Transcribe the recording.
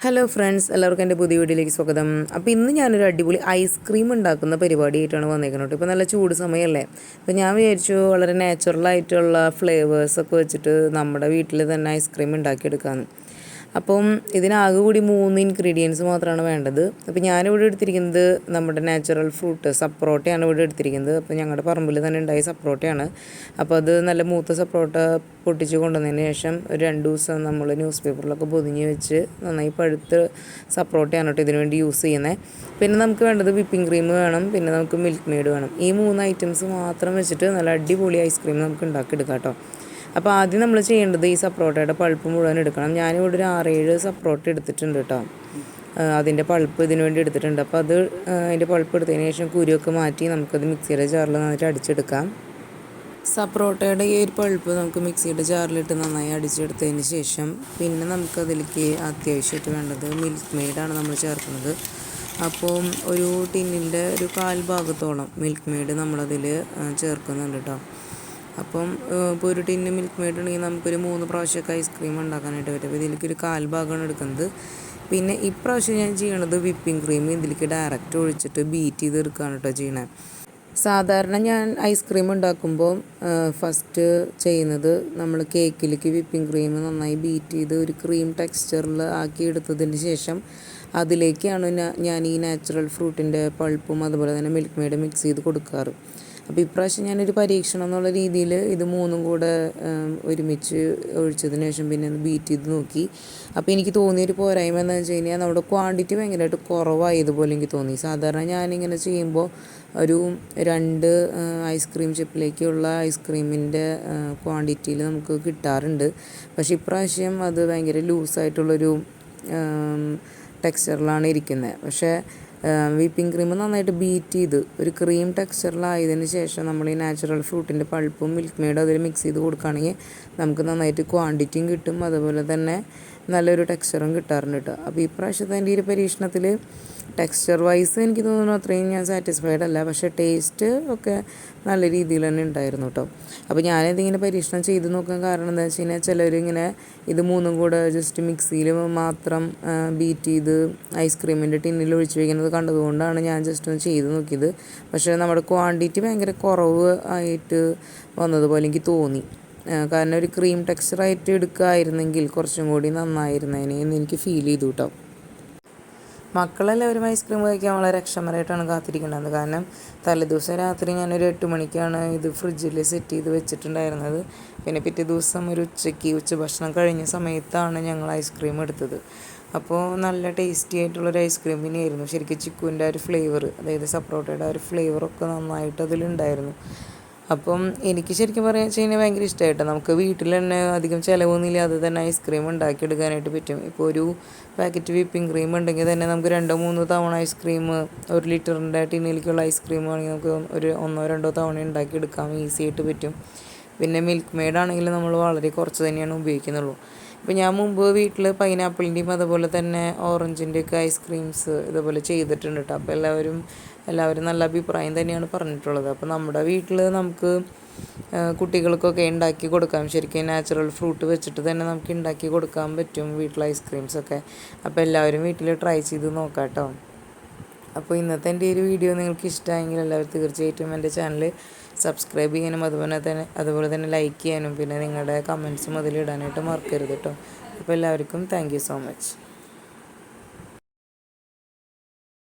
Hello friends എല്ലാവർക്കും എന്റെ പുതിയ വീഡിയോയിലേക്ക് സ്വാഗതം. അപ്പോൾ ഇന്ന് ഞാനൊരു അടിപൊളി ഐസ്ക്രീം ഉണ്ടാക്കുന്ന പരിപാടിയായിട്ടാണ് വന്നേക്കുന്നത് ഇപ്പോൾ നല്ല ചൂട് സമയമല്ലേ? അപ്പോൾ ഞാൻ വിചാരിച്ചു വളരെ നാച്ചുറലായിട്ടുള്ള ഫ്ലേവേഴ്സൊക്കെ വെച്ചിട്ട് നമ്മുടെ വീട്ടിൽ തന്നെ ഐസ്ക്രീം ഉണ്ടാക്കിയെടുക്കാമെന്ന് അപ്പം ഇതിനാകെ കൂടി മൂന്ന് ഇൻഗ്രീഡിയൻസ് മാത്രമാണ് വേണ്ടത്. അപ്പോൾ ഞാനിവിടെ എടുത്തിരിക്കുന്നത് നമ്മുടെ നാച്ചുറൽ ഫ്രൂട്ട് സപ്രോട്ടയാണ് ഇവിടെ എടുത്തിരിക്കുന്നത്. അപ്പോൾ ഞങ്ങളുടെ പറമ്പിൽ തന്നെ ഉണ്ടായ സപ്രോട്ടയാണ്. അപ്പോൾ അത് നല്ല മൂത്ത സപ്രോട്ട പൊട്ടിച്ച് കൊണ്ടുവന്നതിന് ശേഷം ഒരു രണ്ട് ദിവസം നമ്മൾ ന്യൂസ് പേപ്പറിലൊക്കെ പൊതിഞ്ഞ് വെച്ച് നന്നായി പഴുത്ത് സപ്രോട്ടയാണ് കേട്ടോ ഇതിനു വേണ്ടി യൂസ് ചെയ്യുന്നത് പിന്നെ നമുക്ക് വേണ്ടത് വിപ്പിംഗ് ക്രീം വേണം പിന്നെ നമുക്ക് മിൽക്ക് മെയ്ഡ് വേണം. ഈ മൂന്ന് ഐറ്റംസ് മാത്രം വെച്ചിട്ട് നല്ല അടിപൊളി ഐസ്ക്രീം നമുക്ക് ഉണ്ടാക്കിയെടുക്കാം കേട്ടോ. അപ്പോൾ ആദ്യം നമ്മൾ ചെയ്യേണ്ടത് ഈ സപ്രോട്ടയുടെ പൾപ്പ് മുഴുവൻ എടുക്കണം. ഞാനിവിടെ ഒരു ആറേഴ് സപ്രോട്ട എടുത്തിട്ടുണ്ട് കേട്ടോ അതിന്റെ പൾപ്പ് ഇതിനു വേണ്ടി എടുത്തിട്ടുണ്ട്. അപ്പോൾ അത് അതിന്റെ പൾപ്പ് എടുത്തതിന് ശേഷം കുരുവൊക്കെ മാറ്റി നമുക്കത് മിക്സിയുടെ ജാറിൽ നന്നായിട്ട് അടിച്ചെടുക്കാം. സപ്രോട്ടയുടെ ഈ ഒരു പൾപ്പ് നമുക്ക് മിക്സിയുടെ ജാറിലിട്ട് നന്നായി അടിച്ചെടുത്തതിന് ശേഷം പിന്നെ നമുക്കതിലേക്ക് അത്യാവശ്യമായിട്ട് വേണ്ടത് മിൽക്ക് മെയ്ഡാണ് നമ്മൾ ചേർക്കുന്നത്. അപ്പോൾ ഒരു ടിന്നിന്റെ ഒരു കാൽ ഭാഗത്തോളം മിൽക്ക് മെയ്ഡ് നമ്മളതിൽ ചേർക്കുന്നുണ്ട് കേട്ടോ അപ്പം ഇപ്പോൾ ഒരു ടിന്ന് മിൽക്ക് മെയ്ഡ് ഉണ്ടെങ്കിൽ നമുക്കൊരു മൂന്ന് പ്രാവശ്യമൊക്കെ ഐസ്ക്രീം ഉണ്ടാക്കാനായിട്ട് പറ്റും. അപ്പോൾ ഇതിലേക്ക് ഒരു കാൽ ഭാഗമാണ് എടുക്കുന്നത്. പിന്നെ ഇപ്രാവശ്യം ഞാൻ ചെയ്യണത് വിപ്പിംഗ് ക്രീം ഇതിലേക്ക് ഡയറക്റ്റ് ഒഴിച്ചിട്ട് ബീറ്റ് ചെയ്ത് എടുക്കുകയാണ് കേട്ടോ ചെയ്യണത് സാധാരണ ഞാൻ ഐസ്ക്രീം ഉണ്ടാക്കുമ്പോൾ ഫസ്റ്റ് ചെയ്യുന്നത് നമ്മൾ കേക്കിലേക്ക് വിപ്പിംഗ് ക്രീം നന്നായി ബീറ്റ് ചെയ്ത് ഒരു ക്രീം ടെക്സ്ചറിൽ ആക്കി എടുത്തതിന് ശേഷം അതിലേക്കാണ് ഞാൻ ഈ നാച്ചുറൽ ഫ്രൂട്ടിന്റെ പൾപ്പും അതുപോലെ തന്നെ മിൽക്ക് മെയ്ഡ് മിക്സ് ചെയ്ത് കൊടുക്കാറ്. അപ്പോൾ ഇപ്രാവശ്യം ഞാനൊരു പരീക്ഷണം എന്നുള്ള രീതിയിൽ ഇത് മൂന്നും കൂടെ ഒരുമിച്ച് ഒഴിച്ചതിന് ശേഷം പിന്നെ ഒന്ന് ബീറ്റ് ചെയ്ത് നോക്കി. അപ്പോൾ എനിക്ക് തോന്നിയൊരു പോരായ്മ എന്താണെന്ന് വെച്ച് കഴിഞ്ഞാൽ നമ്മുടെ ക്വാണ്ടിറ്റി ഭയങ്കരമായിട്ട് കുറവായതുപോലെ എനിക്ക് തോന്നി. സാധാരണ ഞാനിങ്ങനെ ചെയ്യുമ്പോൾ ഒരു രണ്ട് ഐസ്ക്രീം ചിപ്പിലേക്കുള്ള ഐസ്ക്രീമിന്റെ ക്വാണ്ടിറ്റിയിൽ നമുക്ക് കിട്ടാറുണ്ട്. പക്ഷേ ഇപ്രാവശ്യം അത് ഭയങ്കര ലൂസായിട്ടുള്ളൊരു ടെക്സ്ചറിലാണ് ഇരിക്കുന്നത് പക്ഷേ വിപ്പിംഗ് ക്രീം നന്നായിട്ട് ബീറ്റ് ചെയ്ത് ഒരു ക്രീം ടെക്സ്ചറിലായതിന് ശേഷം നമ്മൾ ഈ നാച്ചുറൽ ഫ്രൂട്ടിന്റെ പൾപ്പും മിൽക്ക് മെയ്ഡും അതിൽ മിക്സ് ചെയ്ത് കൊടുക്കുകയാണെങ്കിൽ നമുക്ക് നന്നായിട്ട് ക്വാണ്ടിറ്റിയും കിട്ടും. അതുപോലെ തന്നെ നല്ലൊരു ടെക്സ്ചറും കിട്ടാറുണ്ട് കേട്ടോ അപ്പോൾ ഈ പ്രാവശ്യത്തെ എന്റെ ഈ പരീക്ഷണത്തിൽ ടെക്സ്ചർ വൈസ് എനിക്ക് തോന്നുന്നു അത്രയും ഞാൻ സാറ്റിസ്ഫൈഡ് അല്ല. പക്ഷേ ടേസ്റ്റ് ഒക്കെ നല്ല രീതിയിൽ തന്നെ ഉണ്ടായിരുന്നു കേട്ടോ അപ്പോൾ ഞാനിതിങ്ങനെ പരീക്ഷണം ചെയ്ത് നോക്കാൻ കാരണം എന്താ വെച്ച് കഴിഞ്ഞാൽ ചിലരിങ്ങനെ ഇത് മൂന്നും കൂടെ ജസ്റ്റ് മിക്സിയിൽ മാത്രം ബീറ്റ് ചെയ്ത് ഐസ്ക്രീമിന്റെ ടിന്നിൽ ഒഴിച്ച് വയ്ക്കുന്നത് കണ്ടതുകൊണ്ടാണ് ഞാൻ ജസ്റ്റ് ഒന്ന് ചെയ്ത് നോക്കിയത്. പക്ഷേ നമ്മുടെ ക്വാണ്ടിറ്റി ഭയങ്കര കുറവ് ആയിട്ട് വന്നതുപോലെ എനിക്ക് തോന്നി. കാരണം ഒരു ക്രീം ടെക്സ്ചറായിട്ട് എടുക്കുകയായിരുന്നെങ്കിൽ കുറച്ചും കൂടി നന്നായിരുന്നേനെ എന്ന് എനിക്ക് ഫീൽ ചെയ്തു കേട്ടോ മക്കളെല്ലാവരും ഐസ്ക്രീം കഴിക്കാൻ വളരെ അക്ഷമരായിട്ടാണ് കാത്തിരിക്കുന്നത്. കാരണം തലേദിവസം രാത്രി ഞാനൊരു എട്ട് മണിക്കാണ് ഇത് ഫ്രിഡ്ജിൽ സെറ്റ് ചെയ്ത് വെച്ചിട്ടുണ്ടായിരുന്നത്. പിന്നെ പിറ്റേ ദിവസം ഒരു ഉച്ചയ്ക്ക് ഉച്ചഭക്ഷണം കഴിഞ്ഞ സമയത്താണ് ഞങ്ങൾ ഐസ്ക്രീം എടുത്തത്. അപ്പോൾ നല്ല ടേസ്റ്റി ആയിട്ടുള്ളൊരു ഐസ്ക്രീം തന്നെയായിരുന്നു ശരിക്കും ചിക്കുവിന്റെ ആ ഒരു ഫ്ലേവർ അതായത് സപ്രോട്ടയുടെ ആ ഒരു ഫ്ലേവറൊക്കെ നന്നായിട്ട് അതിലുണ്ടായിരുന്നു. അപ്പം എനിക്ക് ശരിക്കും പറയുക വെച്ച് കഴിഞ്ഞാൽ ഭയങ്കര ഇഷ്ടമായിട്ടോ നമുക്ക് വീട്ടിൽ തന്നെ അധികം ചിലവൊന്നുമില്ല. അത് തന്നെ ഐസ്ക്രീം ഉണ്ടാക്കിയെടുക്കാനായിട്ട് പറ്റും. ഇപ്പോൾ ഒരു പാക്കറ്റ് വിപ്പിംഗ് ക്രീം ഉണ്ടെങ്കിൽ തന്നെ നമുക്ക് രണ്ടോ മൂന്നോ തവണ ഐസ്ക്രീം ഒരു ലിറ്ററിന്റെ ടിന്നിലേക്കുള്ള ഐസ്ക്രീം ആണെങ്കിൽ നമുക്ക് ഒരു ഒന്നോ രണ്ടോ തവണ ഉണ്ടാക്കിയെടുക്കാം. ഈസി ആയിട്ട് പറ്റും. പിന്നെ മിൽക്ക് മെയ്ഡ് ആണെങ്കിൽ നമ്മൾ വളരെ കുറച്ച് തന്നെയാണ് ഉപയോഗിക്കുന്നുള്ളൂ. ഇപ്പോൾ ഞാൻ മുമ്പ് വീട്ടിൽ പൈനാപ്പിളിന്റെയും അതുപോലെ തന്നെ ഓറഞ്ചിന്റെയൊക്കെ ഐസ്ക്രീംസ് ഇതുപോലെ ചെയ്തിട്ടുണ്ട് കേട്ടോ അപ്പോൾ എല്ലാവരും എല്ലാവരും നല്ല അഭിപ്രായം തന്നെയാണ് പറഞ്ഞിട്ടുള്ളത്. അപ്പോൾ നമ്മുടെ വീട്ടിൽ നമുക്ക് കുട്ടികൾക്കൊക്കെ ഉണ്ടാക്കി കൊടുക്കാം. ശരിക്കും നാച്ചുറൽ ഫ്രൂട്ട് വെച്ചിട്ട് തന്നെ നമുക്ക് ഉണ്ടാക്കി കൊടുക്കാൻ പറ്റും വീട്ടിൽ ഐസ്ക്രീംസൊക്കെ അപ്പോൾ എല്ലാവരും വീട്ടിൽ ട്രൈ ചെയ്ത് നോക്കാം കേട്ടോ അപ്പോൾ ഇന്നത്തെ എന്റെ ഒരു വീഡിയോ നിങ്ങൾക്ക് ഇഷ്ടമായെങ്കിൽ എല്ലാവരും തീർച്ചയായിട്ടും എന്റെ ചാനൽ സബ്സ്ക്രൈബ് ചെയ്യാനും അതുപോലെ തന്നെ അതുപോലെ തന്നെ ലൈക്ക് ചെയ്യാനും പിന്നെ നിങ്ങളുടെ കമൻസും അതിലിടാനായിട്ട് മറക്കരുത് കേട്ടോ. അപ്പോൾ എല്ലാവർക്കും താങ്ക് സോ മച്ച്